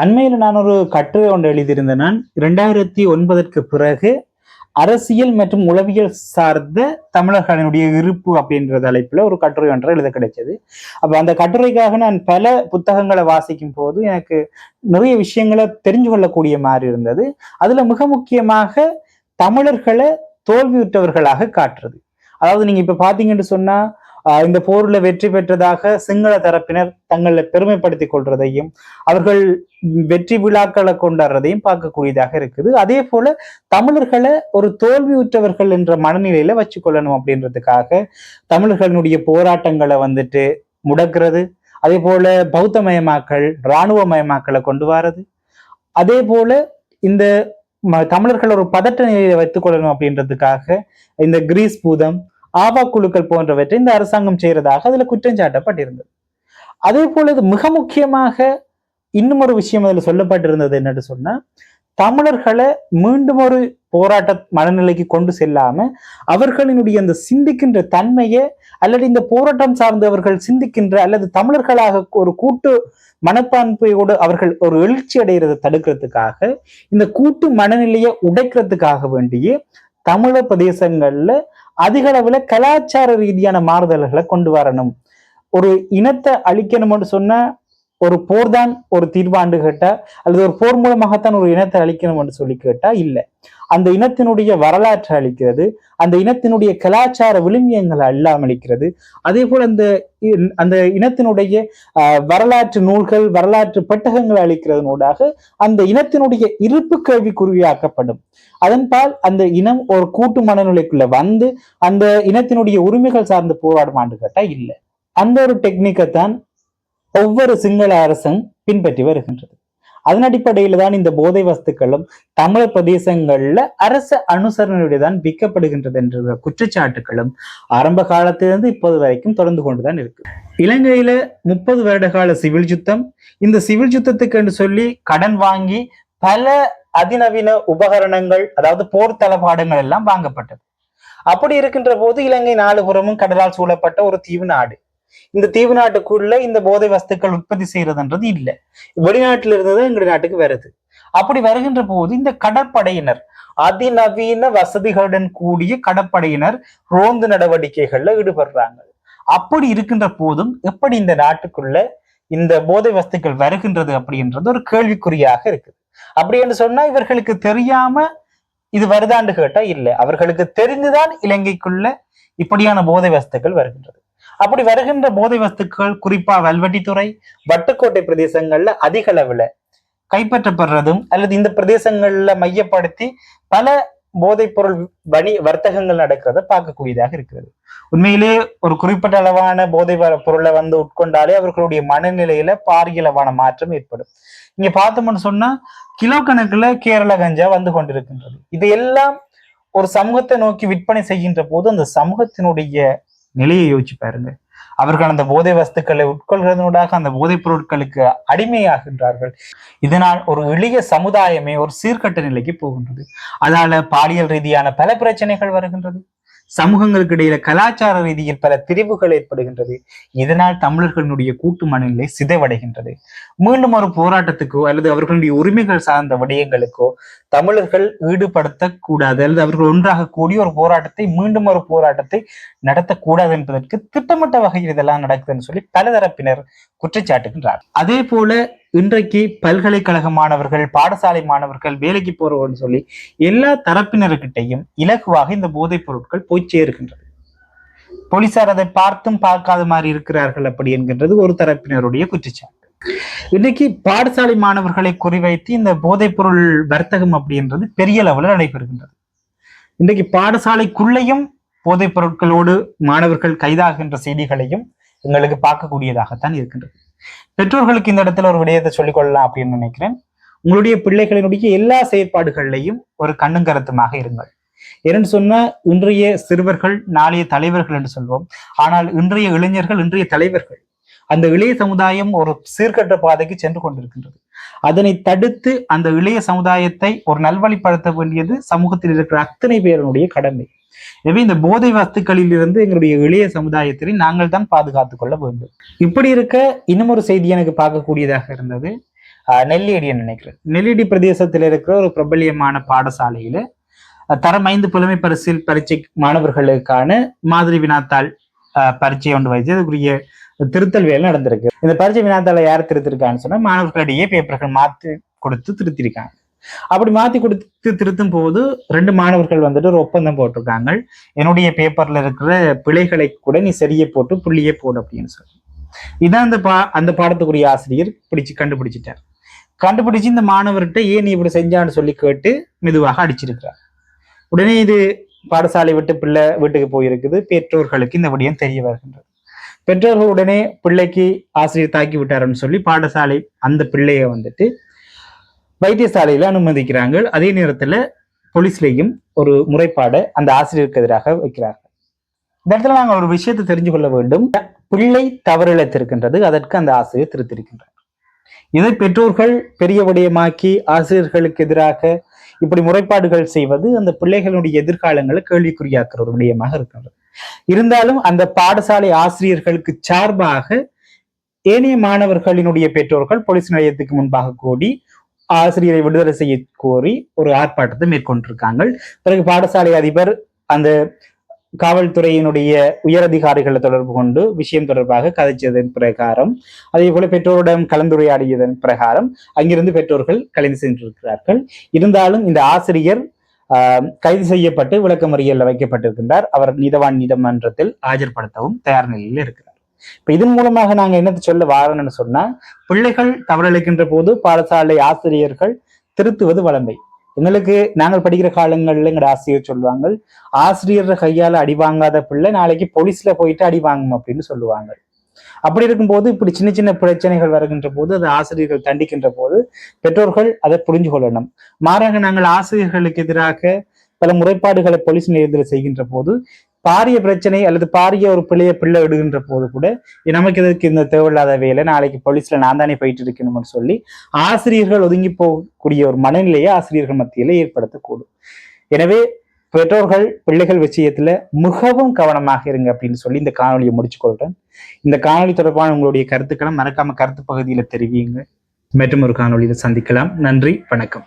அண்மையில் நான் ஒரு கட்டுரை ஒன்று எழுதியிருந்தேன் நான். இரண்டாயிரத்தி ஒன்பதற்கு பிறகு அரசியல் மற்றும் உளவியல் சார்ந்த தமிழர்களினுடைய இருப்பு அப்படின்ற தலைப்பில் ஒரு கட்டுரை ஒன்றை எழுத கிடைச்சது. அப்போ அந்த கட்டுரைக்காக நான் பல புத்தகங்களை வாசிக்கும் போது எனக்கு நிறைய விஷயங்களை தெரிஞ்சு கொள்ளக்கூடிய மாதிரி இருந்தது. அதில் மிக முக்கியமாக தமிழர்களை தோல்வியுற்றவர்களாக காட்டுறது. அதாவது நீங்கள் இப்போ பார்த்தீங்கன்னு சொன்னால் இந்த போர்ல வெற்றி பெற்றதாக சிங்கள தரப்பினர் தங்களை பெருமைப்படுத்திக் கொள்றதையும் அவர்கள் வெற்றி விழாக்களை கொண்டாடுறதையும் பார்க்கக்கூடியதாக இருக்குது. அதே போல தமிழர்களை ஒரு தோல்வியுற்றவர்கள் என்ற மனநிலையில வச்சுக்கொள்ளணும் அப்படின்றதுக்காக தமிழர்களுடைய போராட்டங்களை வந்துட்டு முடக்கிறது அதே போல பௌத்தமயமாக்கல் இராணுவமயமாக்கலை கொண்டு வர்றது அதே போல இந்த ம- தமிழர்கள் ஒரு பதட்ட நிலையை வைத்துக் கொள்ளணும் அப்படின்றதுக்காக இந்த கிரீஸ் பூதம் ஆவா குழுக்கள் போன்றவற்றை இந்த அரசாங்கம் செய்யறதாக அதுல குற்றம் சாட்டப்பட்டிருந்தது. அதே போல இது மிக முக்கியமாக இன்னும் ஒரு விஷயம் அதுல சொல்லப்பட்டிருந்தது என்னன்னு சொன்னா தமிழர்களை மீண்டும் ஒரு போராட்ட மனநிலைக்கு கொண்டு செல்லாம அவர்களினுடைய அந்த சிந்திக்கின்ற தன்மையை அல்லது இந்த போராட்டம் சார்ந்தவர்கள் சிந்திக்கின்ற அல்லது தமிழர்களாக ஒரு கூட்டு மனப்பான்மையோடு அவர்கள் ஒரு எழுச்சி அடைகிறத தடுக்கிறதுக்காக இந்த கூட்டு மனநிலையை உடைக்கிறதுக்காக வேண்டியே தமிழ பிரதேசங்கள்ல அதிக அளவுல கலாச்சார ரீதியான மாறுதல்களை கொண்டு வரணும். ஒரு இனத்தை அழிக்கணும்னு சொன்னா ஒரு போர் தான் ஒரு தீர்வாண்டு கேட்டா அல்லது ஒரு போர் மூலமாகத்தான் ஒரு இனத்தை அழிக்கணும்னு சொல்லி கேட்டா இல்லை. அந்த இனத்தினுடைய வரலாற்றை அழிக்கிறது அந்த இனத்தினுடைய கலாச்சார விழுமியங்களை அல்லாமல் அளிக்கிறது அதே போல் அந்த இ- அந்த இனத்தினுடைய வரலாற்று நூல்கள் வரலாற்று பெட்டகங்களை அளிக்கிறதனூடாக அந்த இனத்தினுடைய இருப்பு கேள்விக்குறியாக்கப்படும். அதன்பால் அந்த இனம் ஒரு கூட்டு மனநிலைக்குள்ள வந்து அந்த இனத்தினுடைய உரிமைகள் சார்ந்து ஆண்டு கேட்டா இல்லை. அந்த ஒரு டெக்னிக்கை தான் ஒவ்வொரு சிங்கள அரசும் பின்பற்றி வருகின்றது. அதன் அடிப்படையில் தான் இந்த போதை வஸ்துக்களும் தமிழர் பிரதேசங்கள்ல அரசு அனுசரணையுடைய தான் விற்கப்படுகின்றது என்ற குற்றச்சாட்டுகளும் ஆரம்ப காலத்திலிருந்து இப்போது வரைக்கும் தொடர்ந்து கொண்டுதான் இருக்கு. இலங்கையில முப்பது வருட கால சிவில் யுத்தம். இந்த சிவில் யுத்தத்துக்கு என்று சொல்லி கடன் வாங்கி பல அதிநவீன உபகரணங்கள் அதாவது போர் தளபாடங்கள் எல்லாம் வாங்கப்பட்டது. அப்படி இருக்கின்ற போது இலங்கை நாலு புறமும் கடலால் சூழப்பட்ட ஒரு தீவு நாடு. இந்த தீவு நாட்டுக்குள்ள இந்த போதை வஸ்துக்கள் உற்பத்தி செய்யறதுன்றது இல்லை. வெளிநாட்டில இருந்தது எங்களுடைய நாட்டுக்கு வருது அப்படி வருகின்ற போது இந்த கடற்படையினர் அதிநவீன வசதிகளுடன் கூடிய கடற்படையினர் ரோந்து நடவடிக்கைகள்ல ஈடுபடுறாங்க. அப்படி இருக்கின்ற போதும் எப்படி இந்த நாட்டுக்குள்ள இந்த போதை வஸ்துக்கள் வருகின்றது அப்படின்றது ஒரு கேள்விக்குறியாக இருக்குது. அப்படி என்று சொன்னா இவர்களுக்கு தெரியாம இது வருதாண்டு கேட்டா இல்லை. அவர்களுக்கு தெரிந்துதான் இலங்கைக்குள்ள இப்படியான போதை வஸ்துக்கள் வருகின்றது. அப்படி வருகின்ற போதை வஸ்துக்கள் குறிப்பா வல்வெட்டித்துறை வட்டுக்கோட்டை பிரதேசங்கள்ல அதிக அளவுல கைப்பற்றப்படுறதும் அல்லது இந்த பிரதேசங்கள்ல மையப்படுத்தி பல போதைப் பொருள் வணி வர்த்தகங்கள் நடக்கிறத பார்க்கக்கூடியதாக இருக்கிறது. உண்மையிலே ஒரு குறிப்பிட்ட அளவான போதை பொருளை வந்து உட்கொண்டாலே அவர்களுடைய மனநிலையில பாரிய அளவான மாற்றம் ஏற்படும். இங்க பார்த்தோம்னு சொன்னா கிலோ கணக்குல கேரள கஞ்சா வந்து கொண்டிருக்கின்றது. இதையெல்லாம் ஒரு சமூகத்தை நோக்கி விற்பனை செய்கின்ற போது அந்த சமூகத்தினுடைய நிலையை யோசிச்சு பாருங்க. அவர்கள் அந்த போதை வஸ்துக்களை உட்கொள்கிறதனூடாக அந்த போதைப் பொருட்களுக்கு அடிமையாகின்றார்கள். இதனால் ஒரு எளிய சமுதாயமே ஒரு சீர்கட்ட நிலைக்கு போகின்றது. அதால பாலியல் ரீதியான பல பிரச்சனைகள் வருகின்றது. சமூகங்களுக்கு இடையில கலாச்சார ரீதியில் பல பிரிவுகள் ஏற்படுகின்றது. இதனால் தமிழர்களுடைய கூட்டு மனநிலை சிதைவடைகின்றது. மீண்டும் ஒரு போராட்டத்துக்கோ அல்லது அவர்களுடைய உரிமைகள் சார்ந்த விடயங்களுக்கோ தமிழர்கள் ஈடுபடுத்தக்கூடாது அல்லது அவர்கள் ஒன்றாக கூடிய ஒரு போராட்டத்தை மீண்டும் ஒரு போராட்டத்தை நடத்தக்கூடாது என்பதற்கு திட்டமிட்ட வகையில் இதெல்லாம் நடக்குதுன்னு சொல்லி பலதரப்பினர் குற்றச்சாட்டுகின்றார் அதே போல இன்றைக்கு பல்கலைக்கழக மாணவர்கள் பாடசாலை மாணவர்கள் வேலைக்கு போறவர்கள் சொல்லி எல்லா தரப்பினர்கிட்டையும் இலகுவாக இந்த போதைப் பொருட்கள் போய் சேருகின்றது. போலீசார் அதை பார்த்தும் பார்க்காத மாதிரி இருக்கிறார்கள் அப்படி என்கின்றது ஒரு தரப்பினருடைய குற்றச்சாட்டு. இன்னைக்கு பாடசாலை மாணவர்களை குறிவைத்து இந்த போதைப் பொருள் வர்த்தகம் அப்படின்றது பெரிய லெவலில் நடைபெறுகின்றது. இன்றைக்கு பாடசாலைக்குள்ளேயும் போதைப் பொருட்களோடு மாணவர்கள் கைதாகின்ற செய்திகளையும் எங்களுக்கு பார்க்கக்கூடியதாகத்தான் இருக்கின்றது. பெற்றோர்களுக்கு இந்த இடத்துல ஒரு விடயத்தை சொல்லிக்கொள்ளலாம் அப்படின்னு நினைக்கிறேன். உங்களுடைய பிள்ளைகளினுடைய எல்லா செயற்பாடுகள்லையும் ஒரு கண்ணும் கருத்துமாக இருங்கள். ஏன்னு சொன்னா இன்றைய சிறுவர்கள் நாளைய தலைவர்கள் என்று சொல்வோம். ஆனால் இன்றைய இளைஞர்கள் இன்றைய தலைவர்கள் அந்த இளைய சமுதாயம் ஒரு சீர்கட்ட பாதைக்கு சென்று கொண்டிருக்கின்றது. அதனை தடுத்து அந்த இளைய சமுதாயத்தை ஒரு நல்வழிப்படுத்த வேண்டியது சமூகத்தில் இருக்கிற அத்தனை பேருடைய கடமை. எனவே இந்த போதை வஸ்துக்களில் இருந்து எங்களுடைய இளைய சமுதாயத்தினை நாங்கள் தான் பாதுகாத்துக் கொள்ள வேண்டும். இப்படி இருக்க இன்னும் ஒரு செய்தி எனக்கு பார்க்கக்கூடியதாக இருந்தது. ஆஹ் நினைக்கிறேன். நெல்லியடி பிரதேசத்தில் இருக்கிற ஒரு பிரபல்யமான பாடசாலையில தரம் ஐந்து புலமை பரிசில் பரீட்சை மாணவர்களுக்கான மாதிரி வினாத்தாள் ஆஹ் பரீட்சை ஒன்று வைத்து அதுக்குரிய திருத்தல் வேலை நடந்திருக்கு. இந்த பரீட்சை வினாத்தாளை யார் திருத்திருக்கான்னு சொன்னா மாணவர்களிடையே பேப்பர்கள் மாற்றி கொடுத்து திருத்திருக்காங்க. அப்படி மாத்தி கொடுத்து திருத்தும் போது ரெண்டு மாணவர்கள் வந்துட்டு ஒரு ஒப்பந்தம் போட்டிருக்காங்க. என்னுடைய பேப்பர்ல இருக்கிற பிழைகளை கூட நீ சரியே போட்டு புள்ளியே போடு அப்படின்னு சொல்லி. இதான் அந்த பா அந்த பாடத்துக்குரிய ஆசிரியர் பிடிச்சு கண்டுபிடிச்சிட்டார். கண்டுபிடிச்சு இந்த மாணவர்கிட்ட ஏன் நீ இப்படி செஞ்சான்னு சொல்லி கேட்டு மெதுவாக அடிச்சிருக்கிறார். உடனே இது பாடசாலை விட்டு பிள்ளை வீட்டுக்கு போயிருக்குது. பெற்றோர்களுக்கு இந்த விடயம் தெரிய வருகின்றது. பெற்றோர்கள் உடனே பிள்ளைக்கு ஆசிரியர் தாக்கி விட்டாருன்னு சொல்லி பாடசாலை அந்த பிள்ளைய வந்துட்டு வைத்தியசாலையில அனுமதிக்கிறாங்க அதே நேரத்துல போலீஸ்லயும் ஒரு முறைப்பாடை அந்த ஆசிரியருக்கு எதிராக வைக்கிறார்கள். இந்த இடத்துல நாங்கள் ஒரு விஷயத்தை தெரிஞ்சு கொள்ள வேண்டும். பிள்ளை தவறிழைத்திருக்கின்றது. அதற்கு அந்த ஆசிரியர் திருத்திருக்கின்றார் இதை பெற்றோர்கள் பெரிய விடயமாக்கி ஆசிரியர்களுக்கு எதிராக இப்படி முறைப்பாடுகள் செய்வது அந்த பிள்ளைகளுடைய எதிர்காலங்களை கேள்விக்குறியாக்குற ஒரு விடயமாக இருக்கின்றது. இருந்தாலும் அந்த பாடசாலை ஆசிரியர்களுக்கு சார்பாக ஏனைய மாணவர்களினுடைய பெற்றோர்கள் போலீஸ் நிலையத்துக்கு முன்பாக கூடி ஆசிரியரை விடுதலை செய்ய கோரி ஒரு ஆர்ப்பாட்டத்தை மேற்கொண்டிருக்காங்க பிறகு பாடசாலை அதிபர் அந்த காவல்துறையினுடைய உயரதிகாரிகளை தொடர்பு கொண்டு விஷயம் தொடர்பாக கதைச்சதன் பிரகாரம் அதே போல பெற்றோரிடம் கலந்துரையாடியதன் பிரகாரம் அங்கிருந்து பெற்றோர்கள் கலைந்து சென்றிருக்கிறார்கள். இருந்தாலும் இந்த ஆசிரியர் ஆஹ், கைது செய்யப்பட்டு விளக்கமறியல்ல வைக்கப்பட்டிருக்கின்றார். அவர் நீதவான் நீதிமன்றத்தில் ஆஜர்படுத்தவும் தயார் நிலையில் இருக்கிறார். இப்ப இதன் மூலமாக நாங்க என்னத்தை சொல்ல வாரோம்னு சொன்னா பிள்ளைகள் தவறளிக்கின்ற போது பாடசாலை ஆசிரியர்கள் திருத்துவது வளமை எங்களுக்கு நாங்கள் படிக்கிற காலங்கள்ல எங்களோட ஆசிரியர் சொல்லுவாங்க ஆசிரியர் கையால அடி வாங்காத பிள்ளை நாளைக்கு போலீஸ்ல போயிட்டு அடி வாங்கும் அப்படின்னு சொல்லுவாங்க அப்படி இருக்கும்போது இப்படி சின்ன சின்ன பிரச்சனைகள் வருகின்ற போது அதை ஆசிரியர்கள் தண்டிக்கின்ற போது பெற்றோர்கள் அதை புரிஞ்சு கொள்ளணும். மாறாக நாங்கள் ஆசிரியர்களுக்கு எதிராக பல முறைப்பாடுகளை போலீஸ் நிலையத்தில் செய்கின்ற போது பாரிய பிரச்சனை அல்லது பாரிய ஒரு பிள்ளைய பிள்ளை விடுகின்ற போது கூட நமக்கு எதற்கு இந்த தேவையில்லாத வேலை? நாளைக்கு போலீஸ்ல நான் தானே போயிட்டு இருக்கணும்னு சொல்லி ஆசிரியர்கள் ஒதுங்கி போகக்கூடிய ஒரு மனநிலையை ஆசிரியர்கள் மத்தியில ஏற்படுத்தக்கூடும். எனவே பெற்றோர்கள் பிள்ளைகள் விஷயத்துல மிகவும் கவனமாக இருங்க அப்படின்னு சொல்லி இந்த காணொலியை முடிச்சு கொள்றேன். இந்த காணொலி தொடர்பான உங்களுடைய கருத்துக்களை மறக்காம கருத்து பகுதியில தெரிவியுங்க மற்றும் ஒரு காணொலியில சந்திக்கலாம். நன்றி வணக்கம்.